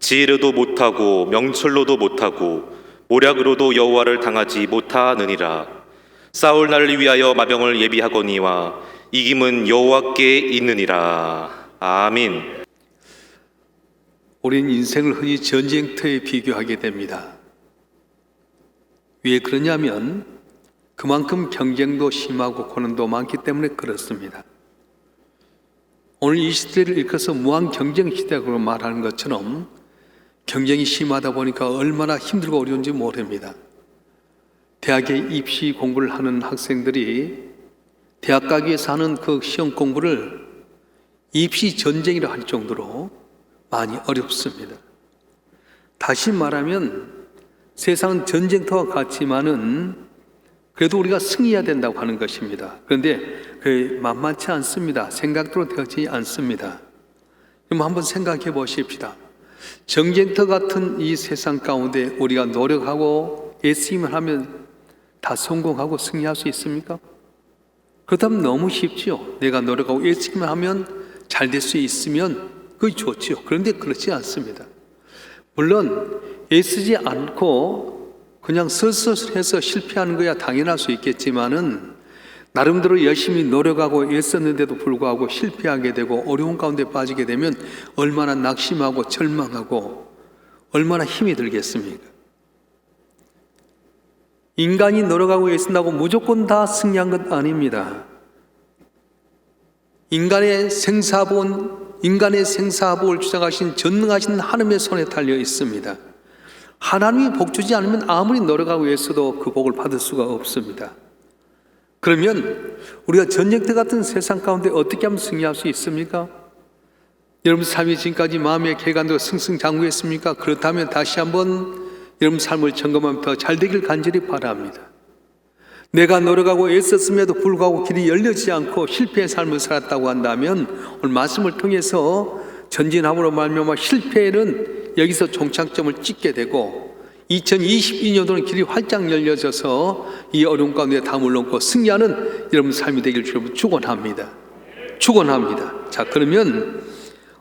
지혜로도 못하고 명철로도 못하고 모략으로도 여호와를 당하지 못하느니라 싸울 날을 위하여 마병을 예비하거니와 이김은 여호와께 있느니라 아멘 우리는 인생을 흔히 전쟁터에 비교하게 됩니다. 왜 그러냐면 그만큼 경쟁도 심하고 고난도 많기 때문에 그렇습니다. 오늘 이 시대를 일컬어서 무한 경쟁 시대라고 말하는 것처럼 경쟁이 심하다 보니까 얼마나 힘들고 어려운지 모릅니다. 대학에 입시 공부를 하는 학생들이 대학 가기 위해서 하는 그 시험 공부를 입시 전쟁이라 할 정도로 많이 어렵습니다. 다시 말하면 세상은 전쟁터와 같지만은 그래도 우리가 승리해야 된다고 하는 것입니다. 그런데 그 만만치 않습니다. 생각대로 되지 않습니다. 그럼 한번 생각해 보십시다. 전쟁터 같은 이 세상 가운데 우리가 노력하고 애쓰기만 하면 다 성공하고 승리할 수 있습니까? 그렇다면 너무 쉽지요. 내가 노력하고 애쓰기만 하면 잘 될 수 있으면 그게 좋지요. 그런데 그렇지 않습니다. 물론 애쓰지 않고 그냥 슬슬해서 실패하는 거야 당연할 수 있겠지만은 나름대로 열심히 노력하고 애썼는데도 불구하고 실패하게 되고 어려운 가운데 빠지게 되면 얼마나 낙심하고 절망하고 얼마나 힘이 들겠습니까? 인간이 노력하고 애쓴다고 무조건 다 승리한 것 아닙니다. 인간의 생사본, 인간의 생사복을 주장하신 전능하신 하나님의 손에 달려 있습니다. 하나님이 복 주지 않으면 아무리 노력하고 애써도 그 복을 받을 수가 없습니다. 그러면 우리가 전쟁터 같은 세상 가운데 어떻게 하면 승리할 수 있습니까? 여러분 삶이 지금까지 마음의 개간도 승승장구했습니까? 그렇다면 다시 한번 여러분 삶을 점검하면 더 잘 되길 간절히 바랍니다. 내가 노력하고 애썼음에도 불구하고 길이 열려지지 않고 실패의 삶을 살았다고 한다면 오늘 말씀을 통해서 전진함으로 말미암아 실패는 여기서 종착점을 찍게 되고 2022년도는 길이 활짝 열려져서 이 어려운 가운데 다 물러고 승리하는 여러분 삶이 되길 주님 축원합니다. 축원합니다. 자 그러면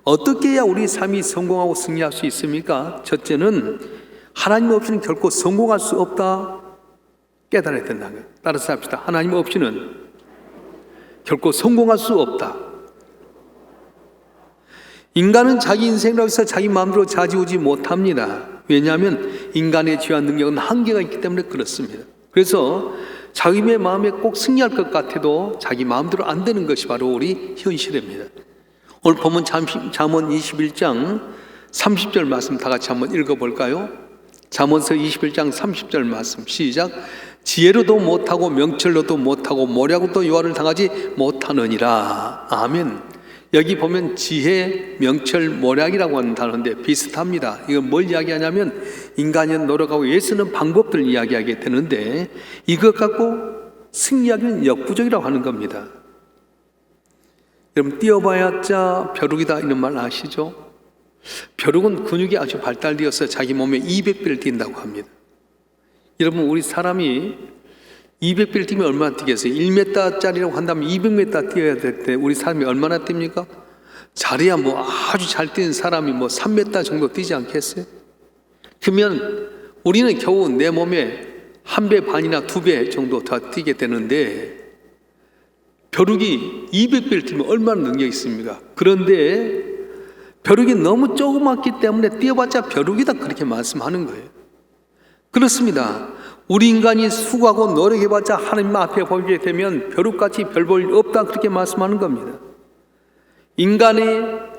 어떻게 해야 우리 삶이 성공하고 승리할 수 있습니까? 첫째는 하나님 없이는 결코 성공할 수 없다 깨달아야 된다는 거예요. 따라서 합시다. 하나님 없이는 결코 성공할 수 없다. 인간은 자기 인생으로 해서 자기 마음대로 자지우지 못합니다. 왜냐하면 인간의 지와 능력은 한계가 있기 때문에 그렇습니다. 그래서 자기의 마음에 꼭 승리할 것 같아도 자기 마음대로 안 되는 것이 바로 우리 현실입니다. 오늘 보면 잠언 21장 30절 말씀 다 같이 한번 읽어볼까요? 잠언서 21장 30절 말씀 시작 지혜로도 못하고 명철로도 못하고 모략으로도 요하를 당하지 못하느니라 아멘 여기 보면 지혜, 명철, 모략이라고 하는 단어인데 비슷합니다 이건 뭘 이야기하냐면 인간이 노력하고 애쓰는 방법들 이야기하게 되는데 이것 갖고 승리하기는 역부족이라고 하는 겁니다 여러분 뛰어봐야자 벼룩이다 이런 말 아시죠? 벼룩은 근육이 아주 발달되어서 자기 몸에 200배를 뛴다고 합니다. 여러분 우리 사람이 200배를 뛰면 얼마나 뛰겠어요? 1m짜리라고 한다면 200m 뛰어야 될 때 우리 사람이 얼마나 뜁니까? 잘해야 뭐 아주 잘 뛰는 사람이 뭐 3m 정도 뛰지 않겠어요? 그러면 우리는 겨우 내 몸에 한 배 반이나 두 배 정도 더 뛰게 되는데 벼룩이 200배를 뛰면 얼마나 능력이 있습니까? 그런데 벼룩이 너무 조그맣기 때문에 뛰어봤자 벼룩이다 그렇게 말씀하는 거예요. 그렇습니다. 우리 인간이 수고하고 노력해봤자 하나님 앞에 보게 되면 벼룩같이 별볼일 없다 그렇게 말씀하는 겁니다. 인간이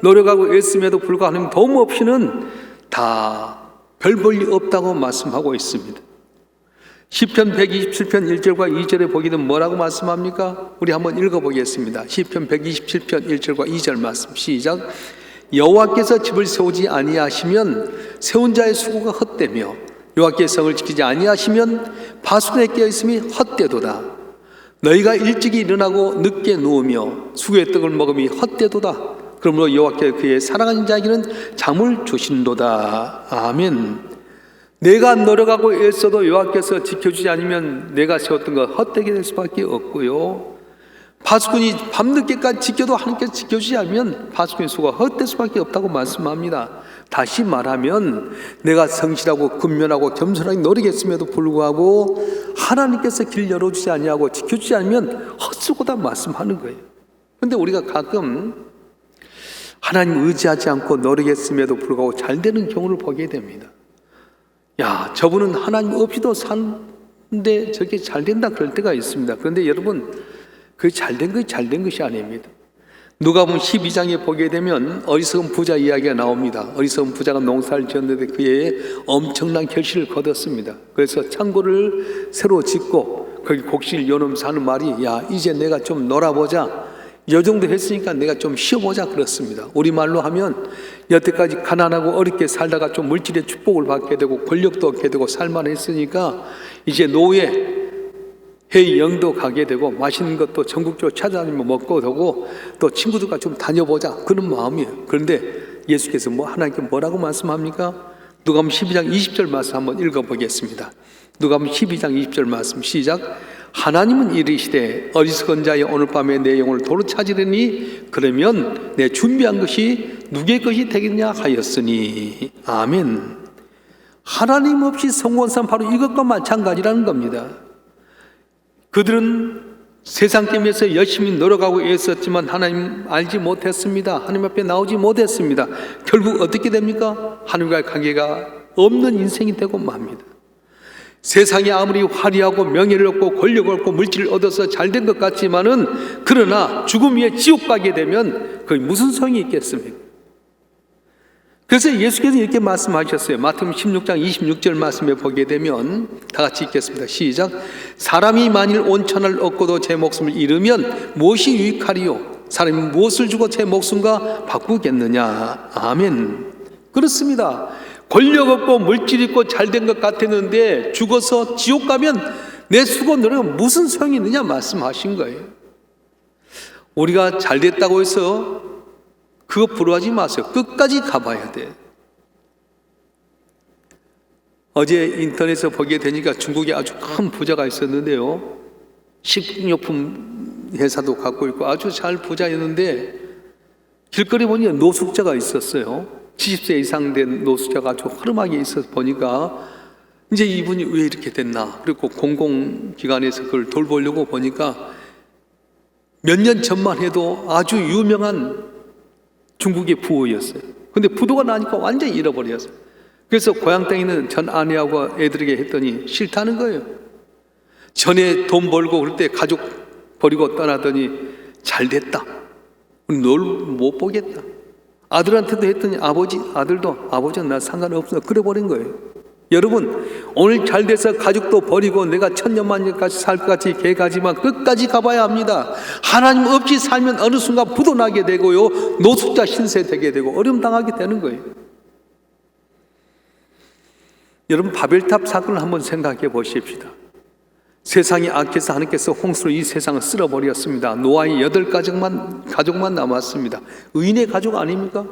노력하고 애씀에도 불구하고 하나님 도움 없이는 다 별볼일 없다고 말씀하고 있습니다. 시편 127편 1절과 2절에 보기는 뭐라고 말씀합니까? 우리 한번 읽어보겠습니다. 시편 127편 1절과 2절 말씀 시작. 여호와께서 집을 세우지 아니하시면 세운 자의 수고가 헛되며 여호와께서 성을 지키지 아니하시면 바순에 깨어 있음이 헛되도다. 너희가 일찍이 일어나고 늦게 누우며 수고의 떡을 먹음이 헛되도다. 그러므로 여호와께 그의 사랑하는 자에게는 잠을 주신도다. 아멘. 내가 노력하고 애써도 여호와께서 지켜주지 않으면 내가 세웠던 것 헛되게 될 수밖에 없고요. 파수꾼이 밤늦게까지 지켜도 하나님께서 지켜주지 않으면 파수꾼의 수가 헛될 수밖에 없다고 말씀합니다. 다시 말하면 내가 성실하고 근면하고 겸손하게 노리겠음에도 불구하고 하나님께서 길 열어주지 아니하고 지켜주지 않으면 헛수고다 말씀하는 거예요. 근데 우리가 가끔 하나님 의지하지 않고 노리겠음에도 불구하고 잘 되는 경우를 보게 됩니다. 야, 저분은 하나님 없이도 사는데 저게 잘 된다 그럴 때가 있습니다. 그런데 여러분, 그 잘된 것이 잘된 것이 아닙니다. 누가 보면 12장에 보게 되면 어리석은 부자 이야기가 나옵니다. 어리석은 부자가 농사를 지었는데 그에 엄청난 결실을 거뒀습니다. 그래서 창고를 새로 짓고 거기 곡실 요놈 사는 말이 야 이제 내가 좀 놀아보자. 요 정도 했으니까 내가 좀 쉬어보자 그렇습니다. 우리말로 하면 여태까지 가난하고 어렵게 살다가 좀 물질의 축복을 받게 되고 권력도 얻게 되고 살만했으니까 이제 노예 회의 영도 가게 되고 맛있는 것도 전국적으로 찾아다니면 먹고 되고 또 친구들과 좀 다녀보자 그런 마음이에요. 그런데 예수께서 뭐 하나님께 뭐라고 말씀합니까? 누가복음 12장 20절 말씀 한번 읽어보겠습니다. 누가복음 12장 20절 말씀 시작. 하나님은 이르시되 어리석은 자여 오늘 밤에 내 영혼을 도로 찾으려니 그러면 내 준비한 것이 누구의 것이 되겠냐 하였으니 아멘. 하나님 없이 사람 바로 이것과 마찬가지라는 겁니다. 그들은 세상 게임에서 열심히 노력하고 애썼지만 하나님 알지 못했습니다. 하나님 앞에 나오지 못했습니다. 결국 어떻게 됩니까? 하나님과의 관계가 없는 인생이 되고 맙니다. 세상이 아무리 화려하고 명예를 얻고 권력을 얻고 물질을 얻어서 잘 된 것 같지만은 그러나 죽음 위에 지옥 가게 되면 그게 무슨 소용이 있겠습니까? 그래서 예수께서 이렇게 말씀하셨어요. 마태복음 16장 26절 말씀에 보게 되면 다 같이 읽겠습니다. 시작. 사람이 만일 온천을 얻고도 제 목숨을 잃으면 무엇이 유익하리요? 사람이 무엇을 주고 제 목숨과 바꾸겠느냐? 아멘. 그렇습니다. 권력 없고 물질 있고 잘 된 것 같았는데 죽어서 지옥 가면 내 수고 노력은 무슨 소용이 있느냐 말씀하신 거예요. 우리가 잘 됐다고 해서 그거 부러워하지 마세요. 끝까지 가봐야 돼. 어제 인터넷에서 보게 되니까 중국에 아주 큰 부자가 있었는데요. 식료품 회사도 갖고 있고 아주 잘 부자였는데 길거리 보니 노숙자가 있었어요. 70세 이상 된 노숙자가 아주 허름하게 있어서 보니까 이제 이분이 왜 이렇게 됐나. 그리고 공공기관에서 그걸 돌보려고 보니까 몇 년 전만 해도 아주 유명한 중국의 부호였어요. 근데 부도가 나니까 완전히 잃어버렸어요. 그래서 고향 땅에 있는 전 아내하고 애들에게 했더니 싫다는 거예요. 전에 돈 벌고 그럴 때 가족 버리고 떠나더니 잘 됐다. 널 못 보겠다. 아들한테도 했더니 아버지, 아들도 아버지는 나 상관없어. 그래 버린 거예요. 여러분, 오늘 잘 돼서 가족도 버리고 내가 천년만년까지 살 것 같이 계획하지만 끝까지 가봐야 합니다. 하나님 없이 살면 어느 순간 부도나게 되고요. 노숙자 신세 되게 되고 어려움 당하게 되는 거예요. 여러분, 바벨탑 사건을 한번 생각해 보십시다. 세상이 악해서 하나님께서 홍수로 이 세상을 쓸어버렸습니다. 노아의 여덟 가족만, 가족만 남았습니다. 의인의 가족 아닙니까?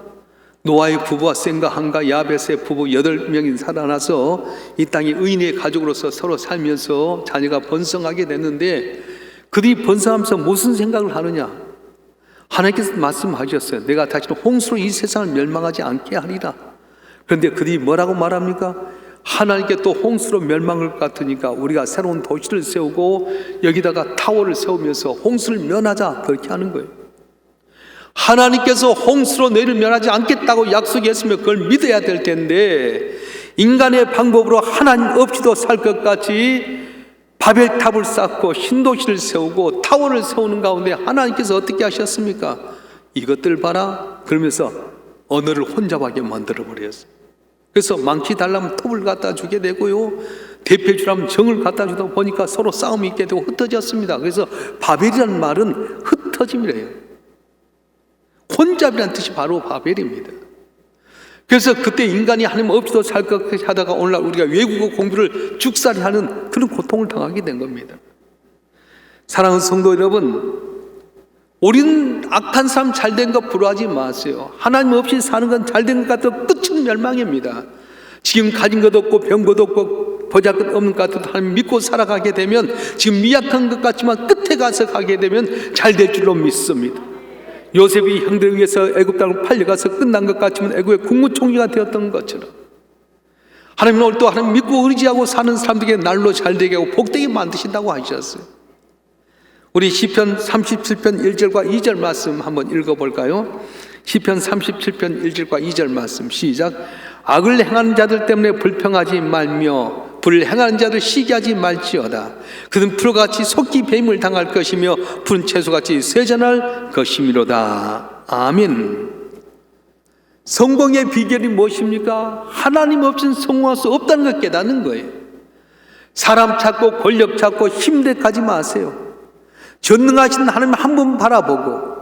노아의 부부와 셈과 함과 야벳의 부부 여덟 명이 살아나서 이 땅에 의인의 가족으로서 서로 살면서 자녀가 번성하게 됐는데 그들이 번성하면서 무슨 생각을 하느냐? 하나님께서 말씀하셨어요. 내가 다시는 홍수로 이 세상을 멸망하지 않게 하리라. 그런데 그들이 뭐라고 말합니까? 하나님께 또 홍수로 멸망할 것 같으니까 우리가 새로운 도시를 세우고 여기다가 타워를 세우면서 홍수를 면하자 그렇게 하는 거예요. 하나님께서 홍수로 너희를 멸하지 않겠다고 약속했으면 그걸 믿어야 될 텐데 인간의 방법으로 하나님 없이도 살 것 같이 바벨탑을 쌓고 신도시를 세우고 타워를 세우는 가운데 하나님께서 어떻게 하셨습니까? 이것들 봐라 그러면서 언어를 혼잡하게 만들어 버렸어요. 그래서 망치 달라면 톱을 갖다 주게 되고요. 대패 주라면 정을 갖다 주다 보니까 서로 싸움이 있게 되고 흩어졌습니다. 그래서 바벨이라는 말은 흩어짐이래요. 혼잡이라는 뜻이 바로 바벨입니다. 그래서 그때 인간이 하나님 없이도 살 것 하다가 오늘날 우리가 외국어 공부를 죽살이 하는 그런 고통을 당하게 된 겁니다. 사랑하는 성도 여러분, 우리는 악한 사람 잘된거 부러워하지 마세요. 하나님 없이 사는 건 잘 된 것 같아도 끝은 멸망입니다. 지금 가진 것 없고 병것 없고 보잘 것 없는 것 같아도 하나님 믿고 살아가게 되면 지금 미약한 것 같지만 끝에 가서 가게 되면 잘 될 줄로 믿습니다. 요셉이 형들에 의해서 애굽 땅을 팔려가서 끝난 것 같지만 애굽의 국무총리가 되었던 것처럼 하나님은 오늘 또 하나님 믿고 의지하고 사는 사람들에게 날로 잘 되게 하고 복되게 만드신다고 하셨어요. 우리 시편 37편 1절과 2절 말씀 한번 읽어볼까요? 시편 37편 1절과 2절 말씀 시작. 악을 행하는 자들 때문에 불평하지 말며 행하는 자들 시기하지 말지어다. 그는 풀같이 속기 뱀을 당할 것이며 푸른 채소같이 세전할 것이미로다. 아멘. 성공의 비결이 무엇입니까? 하나님 없이는 성공할 수 없다는 걸 깨닫는 거예요. 사람 찾고 권력 찾고 힘대가지 마세요. 전능하신 하나님 한분 바라보고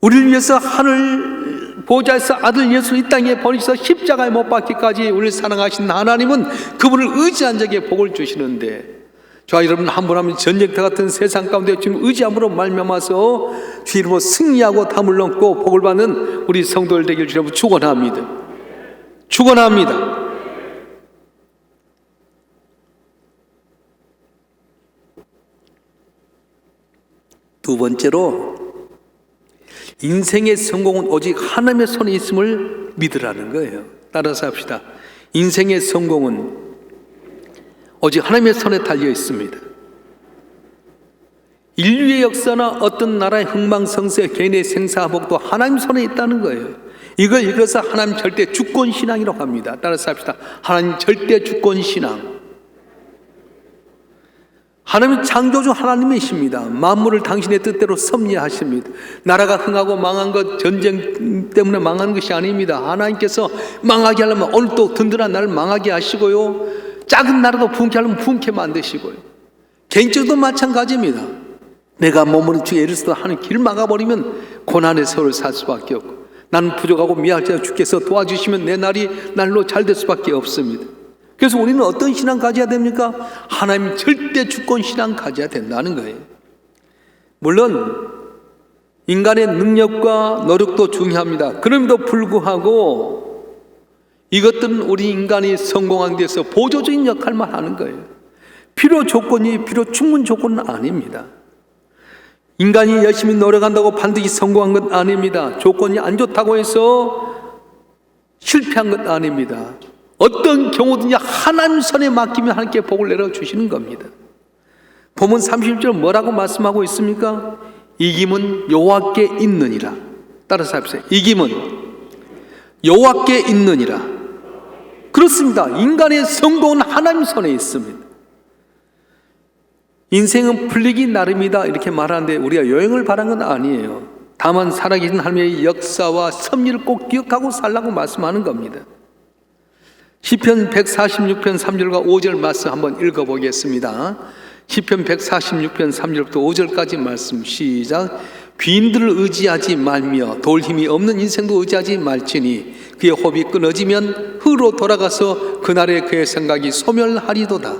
우리를 위해서 하늘 보좌에서 아들 예수 이 땅에 버리셔서 십자가에 못 박기까지 우리를 사랑하신 하나님은 그분을 의지한 자에게 복을 주시는데 저와 여러분 한분 하면 전쟁터 같은 세상 가운데 지금 의지함으로 말미암아서 주 이름으로 승리하고 담을 넘고 복을 받는 우리 성도들 되길 주님으로 축원합니다. 축원합니다. 두 번째로 인생의 성공은 오직 하나님의 손에 있음을 믿으라는 거예요. 따라서 합시다. 인생의 성공은 오직 하나님의 손에 달려 있습니다. 인류의 역사나 어떤 나라의 흥망성쇠, 개인의 생사복도 하나님 손에 있다는 거예요. 이걸 읽어서 하나님 절대 주권 신앙이라고 합니다. 따라서 합시다. 하나님 절대 주권 신앙. 하나님 창조주 하나님이십니다. 만물을 당신의 뜻대로 섭리하십니다. 나라가 흥하고 망한 것 전쟁 때문에 망하는 것이 아닙니다. 하나님께서 망하게 하려면 오늘 또 든든한 나를 망하게 하시고요. 작은 나라도 분케 하려면 분케 만드시고요. 개인적으로도 마찬가지입니다. 내가 머무는 중에 예를 들어 하는 길 막아버리면 고난의 세월을 살 수밖에 없고 나는 부족하고 미약자 주께서 도와주시면 내 날이 날로 잘 될 수밖에 없습니다. 그래서 우리는 어떤 신앙 가져야 됩니까? 하나님 절대 주권 신앙 가져야 된다는 거예요. 물론 인간의 능력과 노력도 중요합니다. 그럼에도 불구하고 이것들은 우리 인간이 성공하는 데서 보조적인 역할만 하는 거예요. 필요 조건이 필요 충분 조건은 아닙니다. 인간이 열심히 노력한다고 반드시 성공한 것 아닙니다. 조건이 안 좋다고 해서 실패한 것 아닙니다. 어떤 경우든지 하나님 손에 맡기면 하나님께 복을 내려 주시는 겁니다. 본문 30절 뭐라고 말씀하고 있습니까? 이김은 여호와께 있느니라. 따라서 합시다. 이김은 여호와께 있느니라. 그렇습니다. 인간의 성공은 하나님 손에 있습니다. 인생은 풀리기 나름이다 이렇게 말하는데 우리가 여행을 바란 건 아니에요. 다만 살아계신 하나님의 역사와 섭리를 꼭 기억하고 살라고 말씀하는 겁니다. 시편 146편 3절과 5절 말씀 한번 읽어보겠습니다. 시편 146편 3절부터 5절까지 말씀 시작. 귀인들을 의지하지 말며 돌 힘이 없는 인생도 의지하지 말지니 그의 호흡이 끊어지면 흙으로 돌아가서 그날의 그의 생각이 소멸하리도다.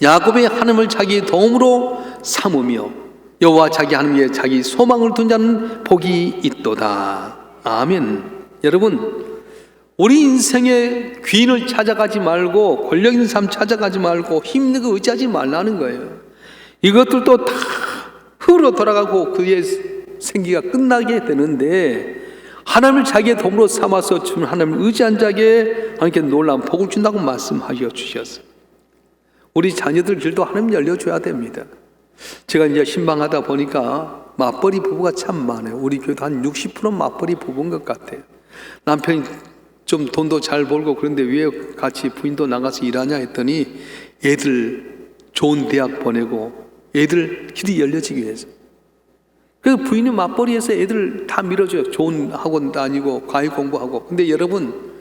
야곱의 하나님을 자기 도움으로 삼으며 여호와 자기 하나님의 자기 소망을 둔 자는 복이 있도다. 아멘. 여러분 우리 인생의 귀인을 찾아가지 말고 권력 있는 사람 찾아가지 말고 힘있는 거 의지하지 말라는 거예요. 이것들도 다 흙으로 돌아가고 그의 생기가 끝나게 되는데 하나님을 자기의 도움으로 삼아서 주는 하나님을 의지한 자에게 하나님께 놀라운 복을 준다고 말씀하여 주셨어요. 우리 자녀들 길도 하나님 열려줘야 됩니다. 제가 이제 신방하다 보니까 맞벌이 부부가 참 많아요. 우리 교회도 한 60% 맞벌이 부부인 것 같아요. 남편이 좀 돈도 잘 벌고 그런데 왜 같이 부인도 나가서 일하냐 했더니 애들 좋은 대학 보내고 애들 길이 열려지기 위해서. 그래서 부인이 맞벌이해서 애들 다 밀어줘요. 좋은 학원 다니고 과외 공부하고. 근데 여러분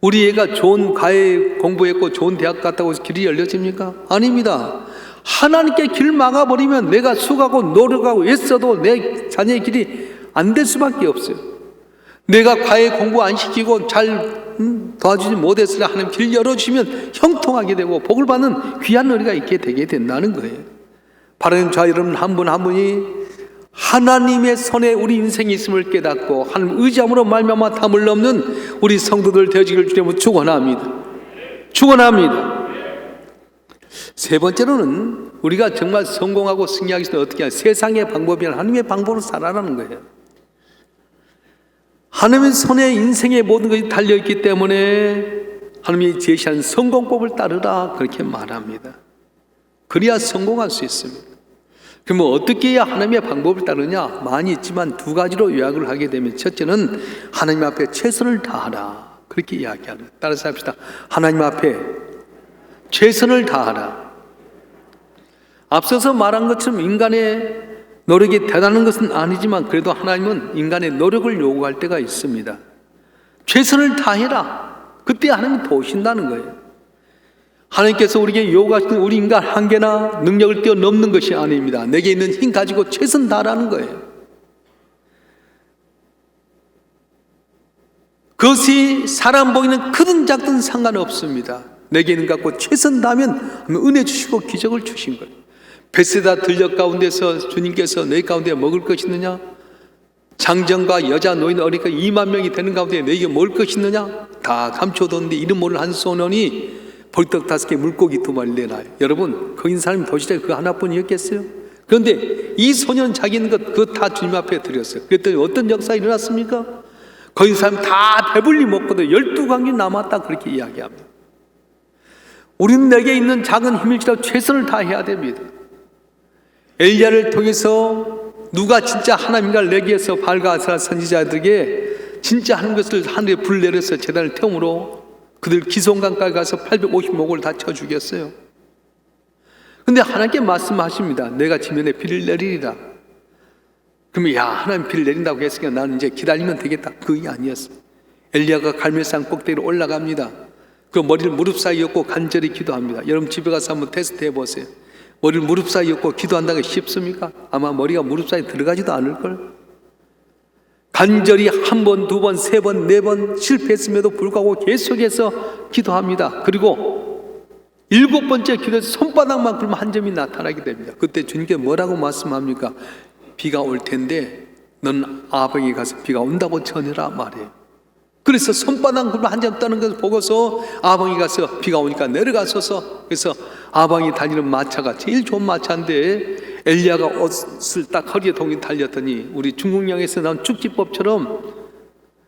우리 애가 좋은 과외 공부했고 좋은 대학 갔다고 해서 길이 열려집니까? 아닙니다. 하나님께 길 막아버리면 내가 수고하고 노력하고 애써도 내 자녀의 길이 안 될 수밖에 없어요. 내가 과외 공부 안 시키고 잘 음, 도와주지 못했으나 하나님 길 열어주시면 형통하게 되고 복을 받는 귀한 은혜가 있게 되게 된다는 거예요. 바른 자 여러분 한 분 한 분이 하나님의 손에 우리 인생이 있음을 깨닫고 하나님 의지함으로 말미암아 담을 넘는 우리 성도들 되어지길 주님으로 축원합니다. 축원합니다. 세 번째로는 우리가 정말 성공하고 승리하기 위해 어떻게 하냐 세상의 방법이 아니라 하나님의 방법으로 살아라는 거예요. 하나님의 손에 인생의 모든 것이 달려있기 때문에 하나님이 제시한 성공법을 따르라 그렇게 말합니다. 그래야 성공할 수 있습니다. 그러면 어떻게 해야 하나님의 방법을 따르냐? 많이 있지만 두 가지로 요약을 하게 되면 첫째는 하나님 앞에 최선을 다하라. 그렇게 이야기하는. 따라서 합시다. 하나님 앞에 최선을 다하라. 앞서서 말한 것처럼 인간의 노력이 대단한 것은 아니지만 그래도 하나님은 인간의 노력을 요구할 때가 있습니다. 최선을 다해라. 그때 하나님이 도우신다는 거예요. 하나님께서 우리에게 요구하시는 우리 인간 한계나 능력을 뛰어넘는 것이 아닙니다. 내게 있는 힘 가지고 최선 다하라는 거예요. 그것이 사람 보이는 크든 작든 상관없습니다. 내게 있는 것 갖고 최선 다하면 은혜 주시고 기적을 주신 거예요. 베세다 들녘 가운데서 주님께서 내 가운데 먹을 것이 있느냐? 장정과 여자 노인 어리가 2만 명이 되는 가운데 너에게 먹을 것이 있느냐? 다 감춰뒀는데 이름 모를 한 소년이 벌떡 다섯 개 물고기 두 마리 내놔요. 여러분 있는 사람이 도시락에 그 하나뿐이었겠어요? 그런데 이 소년 자기 있는 것 그거 다 주님 앞에 드렸어요. 그랬더니 어떤 역사 일어났습니까? 거기 있는 사람 다 배불리 먹거든 열두 강이 남았다 그렇게 이야기합니다. 우리는 내게 있는 작은 힘일지라도 최선을 다해야 됩니다. 엘리야를 통해서 누가 진짜 하나님과를 내게 해서 발가하사 선지자들에게 진짜 하는 것을 하늘에 불 내려서 재단을 태움으로 그들 기송강가에 가서 850목을 다 쳐 죽였어요. 근데 하나님께 말씀하십니다. 내가 지면에 비를 내리리라. 그러면 야 하나님 비를 내린다고 했으니까 나는 이제 기다리면 되겠다. 그게 아니었어. 엘리야가 갈멜산 꼭대기로 올라갑니다. 그 머리를 무릎 사이에 얹고 간절히 기도합니다. 여러분 집에 가서 한번 테스트 해보세요. 머리를 무릎 사이에 얹고 기도한다는 게 쉽습니까? 아마 머리가 무릎 사이에 들어가지도 않을걸? 간절히 한 번, 두 번, 세 번, 네 번 실패했음에도 불구하고 계속해서 기도합니다. 그리고 일곱 번째 기도에서 손바닥만 굴면 한 점이 나타나게 됩니다. 그때 주님께 뭐라고 말씀합니까? 비가 올 텐데 넌 아버지 가서 비가 온다고 전해라 말이에요. 그래서 손바닥 굴면 한점 떠는 것을 보고서 아방이 가서 비가 오니까 내려가서서 그래서 아방이 달리는 마차가 제일 좋은 마차인데 엘리야가 옷을 딱 허리에 동이 달렸더니 우리 중국 영에서 나온 축지법처럼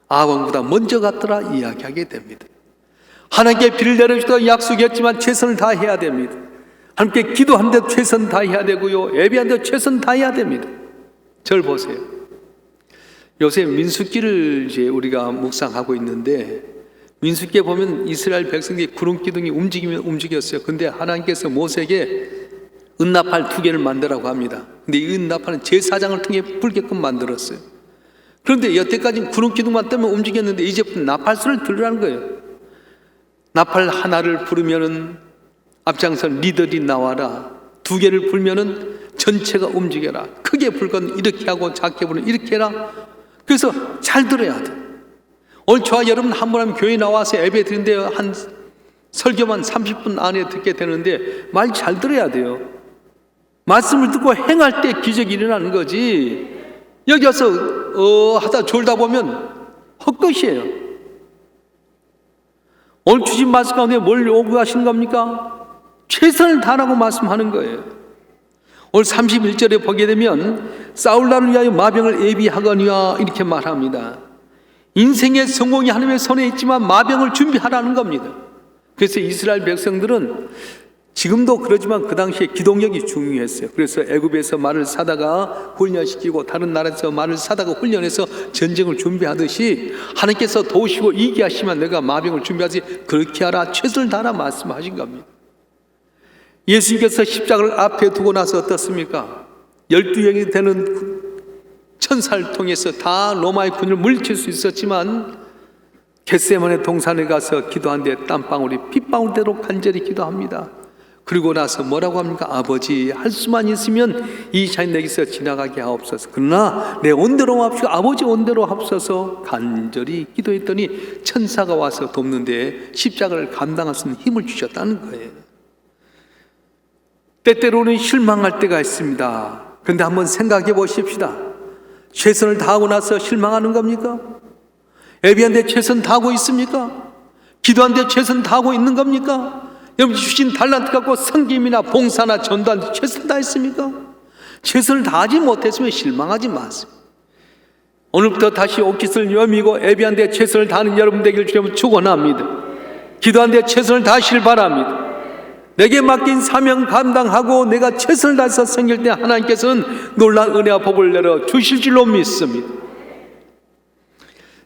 아방보다 먼저 갔더라 이야기하게 됩니다. 하나님께 비를 내려주다 약속했지만 최선을 다해야 됩니다. 함께 기도하는데 최선 다해야 되고요. 예배하는데 최선 다해야 됩니다. 절 보세요. 요새 민수기를 이제 우리가 묵상하고 있는데 민수기에 보면 이스라엘 백성들이 구름 기둥이 움직이면 움직였어요. 근데 하나님께서 모세에게 은나팔 두 개를 만들라고 합니다. 근데 이 은나팔은 제사장을 통해 불게끔 만들었어요. 그런데 여태까지 구름 기둥만 뜨면 움직였는데 이제부터 나팔수를 들으라는 거예요. 나팔 하나를 부르면은 앞장선 리더들이 나와라. 두 개를 불면은 전체가 움직여라. 크게 불건 이렇게 하고 작게 불면 이렇게 해라. 그래서 잘 들어야 돼. 오늘 저와 여러분 한 번 하면 교회 나와서 예배 드린데 한 설교만 30분 안에 듣게 되는데 말 잘 들어야 돼요. 말씀을 듣고 행할 때 기적이 일어나는 거지. 여기 와서 어 하다 졸다 보면 헛것이에요. 오늘 주신 말씀 가운데 뭘 요구하시는 겁니까? 최선을 다하라고 말씀하는 거예요. 오늘 31절에 보게 되면 사울나를 위하여 마병을 예비하거니와 이렇게 말합니다. 인생의 성공이 하나님의 손에 있지만 마병을 준비하라는 겁니다. 그래서 이스라엘 백성들은 지금도 그러지만 그 당시에 기동력이 중요했어요. 그래서 애굽에서 말을 사다가 훈련시키고 다른 나라에서 말을 사다가 훈련해서 전쟁을 준비하듯이 하나님께서 도우시고 이기 하시면 내가 마병을 준비하지 그렇게 하라 최선을 다하라 말씀하신 겁니다. 예수님께서 십자가를 앞에 두고 나서 어떻습니까? 열두 영이 되는 천사를 통해서 다 로마의 군을 물리칠 수 있었지만 겟세만의 동산에 가서 기도한데 땀방울이 핏방울대로 간절히 기도합니다. 그리고 나서 뭐라고 합니까? 아버지 할 수만 있으면 이 자인 내게서 지나가게 하옵소서. 그러나 내 온대로 합시고 아버지 온대로 합소서 간절히 기도했더니 천사가 와서 돕는데 십자가를 감당할 수 있는 힘을 주셨다는 거예요. 때때로는 실망할 때가 있습니다. 그런데 한번 생각해 보십시다. 최선을 다하고 나서 실망하는 겁니까? 예비한데 최선 다하고 있습니까? 기도한데 최선 다하고 있는 겁니까? 여러분 주신 달란트 갖고 성김이나 봉사나 전도한테 최선 다했습니까? 최선을 다하지 못했으면 실망하지 마세요. 오늘부터 다시 옷깃을 여미고 애비한테 최선을 다하는 여러분 되기를 주님 축원합니다. 기도한데 최선을 다하시길 바랍니다. 내게 맡긴 사명 감당하고 내가 최선을 다해서 생길 때 하나님께서는 놀란 은혜와 복을 내려 주실 줄로 믿습니다.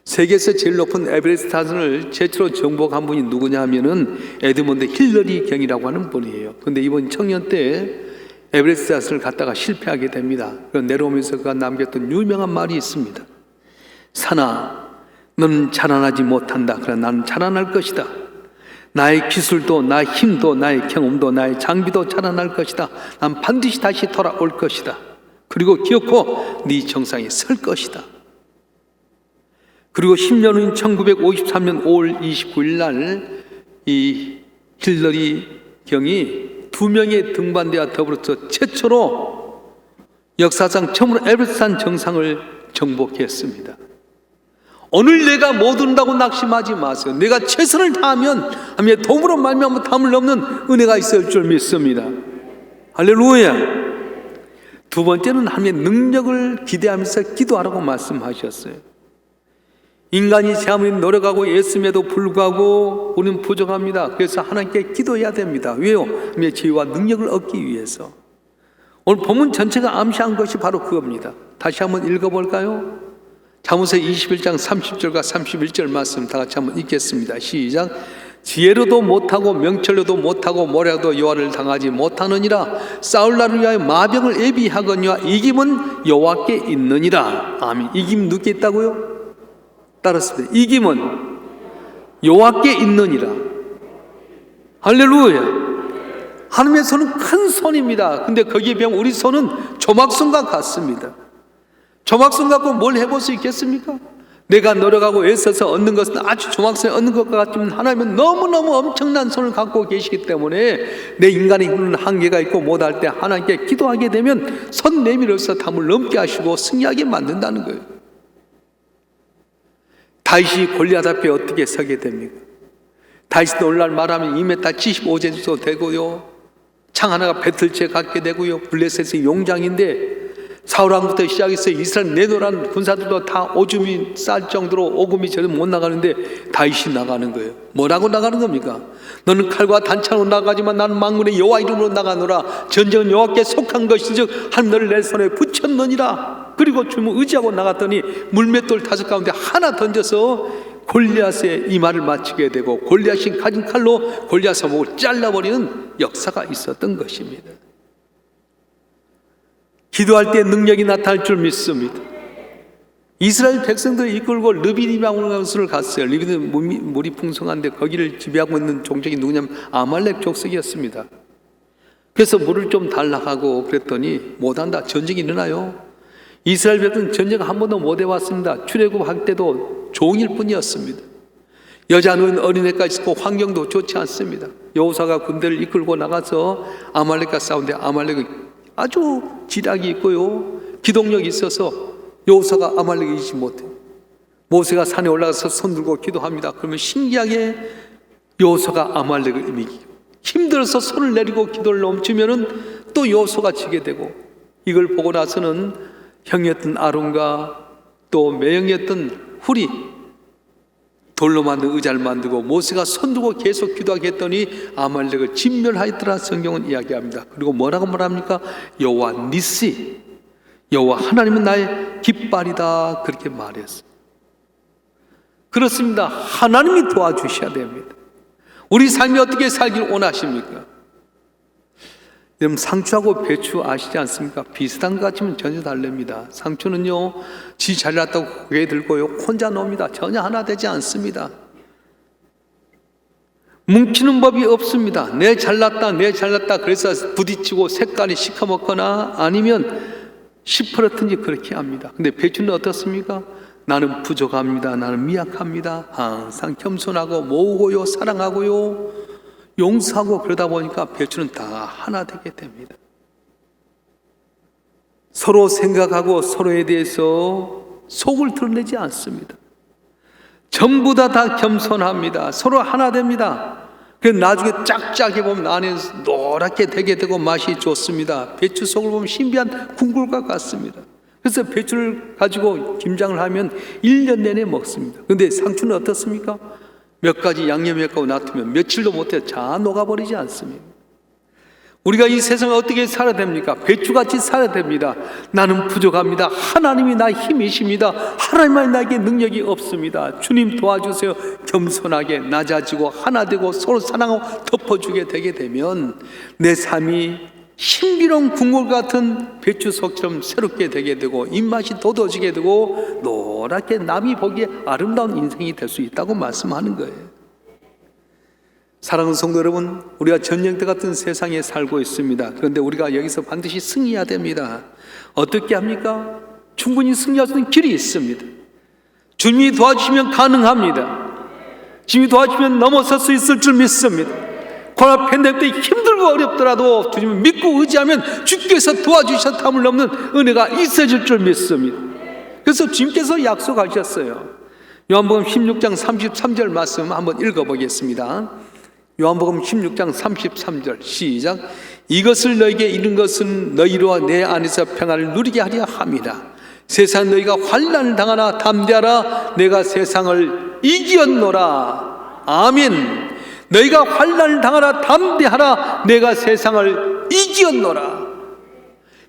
세계에서 제일 높은 에베레스트 사선을 최초로 정복한 분이 누구냐 하면은 에드먼드 힐러리 경이라고 하는 분이에요. 근데 이번 청년 때 에베레스트 사선을 갔다가 실패하게 됩니다. 내려오면서 그가 남겼던 유명한 말이 있습니다. 사나, 너는 자라나지 못한다. 그러나 나는 자라날 것이다. 나의 기술도, 나의 힘도, 나의 경험도, 나의 장비도 자라날 것이다. 난 반드시 다시 돌아올 것이다. 그리고 기어코 네 정상에 설 것이다. 그리고 10년 후인 1953년 5월 29일 날 이 힐러리 경이 두 명의 등반대와 더불어서 최초로 역사상 처음으로 에베레스트 정상을 정복했습니다. 오늘 내가 못 온다고 낙심하지 마세요. 내가 최선을 다하면 하며 도무로 말미암아 담을 넘는 은혜가 있을 줄 믿습니다. 할렐루야. 두 번째는 하나님의 능력을 기대하면서 기도하라고 말씀하셨어요. 인간이 제 아무리 노력하고 애씀에도 불구하고 우리는 부족합니다. 그래서 하나님께 기도해야 됩니다. 왜요? 하나님의 지혜와 능력을 얻기 위해서. 오늘 본문 전체가 암시한 것이 바로 그겁니다. 다시 한번 읽어볼까요? 잠언서 21장 30절과 31절 말씀 다 같이 한번 읽겠습니다. 시작. 지혜로도 못하고 명철로도 못하고 모략도 여호와를 당하지 못하느니라. 싸울 날을 위하여 마병을 예비하거니와 이김은 여호와께 있느니라. 아멘. 이김 누구께 있다고요? 따랐습니다. 이김은 여호와께 있느니라. 할렐루야. 하나님의 손은 큰 손입니다. 근데 거기에 비하면 우리 손은 조막손과 같습니다 조막손 갖고 뭘 해볼 수 있겠습니까? 내가 노력하고 애써서 얻는 것은 아주 조막손에 얻는 것과 같지만 하나님은 너무너무 엄청난 손을 갖고 계시기 때문에 내 인간의 힘은 한계가 있고 못할 때 하나님께 기도하게 되면 손 내밀어서 담을 넘게 하시고 승리하게 만든다는 거예요. 다윗이 골리앗 앞에 어떻게 서게 됩니까? 다윗이 오늘날 말하면 2m 75cm도 되고요. 창 하나가 배틀채 갖게 되고요. 블레셋의 용장인데 사울 왕부터 시작해서 이스라엘 내노란 군사들도 다 오줌이 쌀 정도로 오금이 저리 못 나가는데 다윗이 나가는 거예요. 뭐라고 나가는 겁니까? 너는 칼과 단창으로 나가지만 나는 망군의 여호와 이름으로 나가노라. 전쟁은 여호와께 속한 것이즉 하늘 너를 내 손에 붙였느니라. 그리고 주문 의지하고 나갔더니 물맷돌 다섯 가운데 하나 던져서 골리앗의 이마를 맞추게 되고 골리앗이 가진 칼로 골리앗의 목을 잘라버리는 역사가 있었던 것입니다. 기도할 때 능력이 나타날 줄 믿습니다. 이스라엘 백성들을 이끌고 르비디방으로 갔어요. 르비디는 물이, 풍성한데 거기를 지배하고 있는 종족이 누구냐면 아말렉 족속이었습니다. 그래서 물을 좀 달라 하고 그랬더니 못한다. 전쟁이 일어나요. 이스라엘 백성은 전쟁 한 번도 못 해왔습니다. 출애굽 할 때도 종일 뿐이었습니다. 여자는 어린애까지 있고 환경도 좋지 않습니다. 여호사가 군대를 이끌고 나가서 아말렉과 싸우는데 아말렉이 아주 지략이 있고요. 기동력이 있어서 여호사가 아말렉을 이기지 못해요. 모세가 산에 올라가서 손 들고 기도합니다. 그러면 신기하게 여호사가 아말렉을 이기고 힘들어서 손을 내리고 기도를 멈추면은 또 여호사가 지게 되고 이걸 보고 나서는 형이었던 아론과 또 매형이었던 훌이 돌로 만든 의자를 만들고 모세가 손들고 계속 기도하게 했더니 아말렉을 진멸하였더라 성경은 이야기합니다. 그리고 뭐라고 말합니까? 여호와 니시 여호와 하나님은 나의 깃발이다 그렇게 말했어요. 그렇습니다. 하나님이 도와주셔야 됩니다. 우리 삶이 어떻게 살길 원하십니까? 여러분 상추하고 배추 아시지 않습니까? 비슷한 것 같지만 전혀 다릅니다. 상추는요, 지 잘났다고 고개 들고요, 혼자 놉니다. 전혀 하나 되지 않습니다. 뭉치는 법이 없습니다. 내 잘났다, 내 잘났다. 그래서 부딪히고 색깔이 시커멓거나 아니면 시퍼렇든지 그렇게 합니다. 근데 배추는 어떻습니까? 나는 부족합니다. 나는 미약합니다. 항상 겸손하고 모으고요, 사랑하고요, 용서하고 그러다 보니까 배추는 다 하나 되게 됩니다. 서로 생각하고 서로에 대해서 속을 드러내지 않습니다. 전부 다 다 겸손합니다. 서로 하나 됩니다. 그 나중에 짝짝해 보면 안에 노랗게 되게 되고 맛이 좋습니다. 배추 속을 보면 신비한 궁굴과 같습니다. 그래서 배추를 가지고 김장을 하면 1년 내내 먹습니다. 근데 상추는 어떻습니까? 몇 가지 양념했고 놔두면 며칠도 못해 다 녹아버리지 않습니다. 우리가 이 세상을 어떻게 살아야 됩니까? 배추같이 살아야 됩니다. 나는 부족합니다. 하나님이 나 힘이십니다. 하나님만 나에게 능력이 없습니다. 주님 도와주세요. 겸손하게 낮아지고 하나 되고 서로 사랑하고 덮어주게 되게 되면 내 삶이 신비로운 국물 같은 배추 속처럼 새롭게 되게 되고 입맛이 돋아지게 되고 노랗게 남이 보기에 아름다운 인생이 될 수 있다고 말씀하는 거예요. 사랑하는 성도 여러분, 우리가 전쟁터 같은 세상에 살고 있습니다. 그런데 우리가 여기서 반드시 승리해야 됩니다. 어떻게 합니까? 충분히 승리할 수 있는 길이 있습니다. 주님이 도와주시면 가능합니다. 주님이 도와주시면 넘어설 수 있을 줄 믿습니다. 코로나 팬데믹 때 힘들고 어렵더라도 주님을 믿고 의지하면 주께서 도와주셨다을 넘는 은혜가 있어질 줄 믿습니다. 그래서 주님께서 약속하셨어요. 요한복음 16장 33절 말씀 한번 읽어보겠습니다. 요한복음 16장 33절 시작 이것을 너에게 이른 것은 너희로 내 안에서 평안을 누리게 하려 함이라 세상 너희가 환난을 당하나 담대하라 내가 세상을 이기었노라 아멘 너희가 환난을 당하나 담대하라 내가 세상을 이기었노라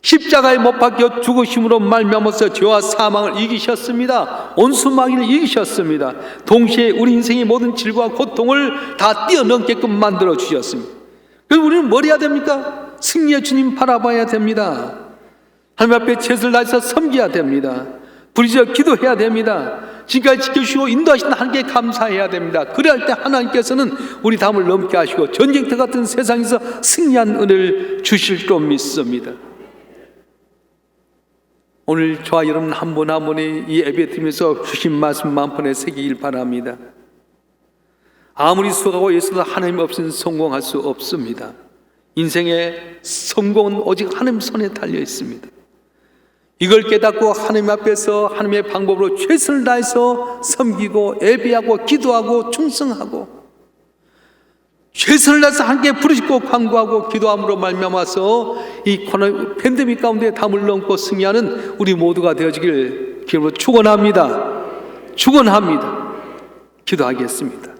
십자가에 못 박혀 죽으심으로 말미암아서 죄와 사망을 이기셨습니다. 온수마귀를 이기셨습니다. 동시에 우리 인생의 모든 질과 고통을 다 뛰어넘게끔 만들어 주셨습니다. 그럼 우리는 뭘 해야 됩니까? 승리의 주님 바라봐야 됩니다. 하나님 앞에 최선을 다해서 섬겨야 됩니다. 부르짖어 기도해야 됩니다. 지금까지 지켜주시고 인도하신 하나님께 감사해야 됩니다. 그래야 할 때 하나님께서는 우리 담을 넘게 하시고 전쟁터 같은 세상에서 승리한 은혜를 주실 줄 믿습니다. 오늘 저와 여러분 한 분 한 분이 이 예배 드리면서 주신 말씀 만번에 새기길 바랍니다. 아무리 수고하고 예수도 하나님 없이는 성공할 수 없습니다. 인생의 성공은 오직 하나님 손에 달려 있습니다. 이걸 깨닫고 하나님 앞에서 하나님의 방법으로 최선을 다해서 섬기고 예배하고 기도하고 충성하고 최선을 다해서 함께 부르짖고 간구하고 기도함으로 말미암아서 이 코로나 팬데믹 가운데 담을 넘고 승리하는 우리 모두가 되어지길 기도로 축원합니다. 축원합니다. 기도하겠습니다.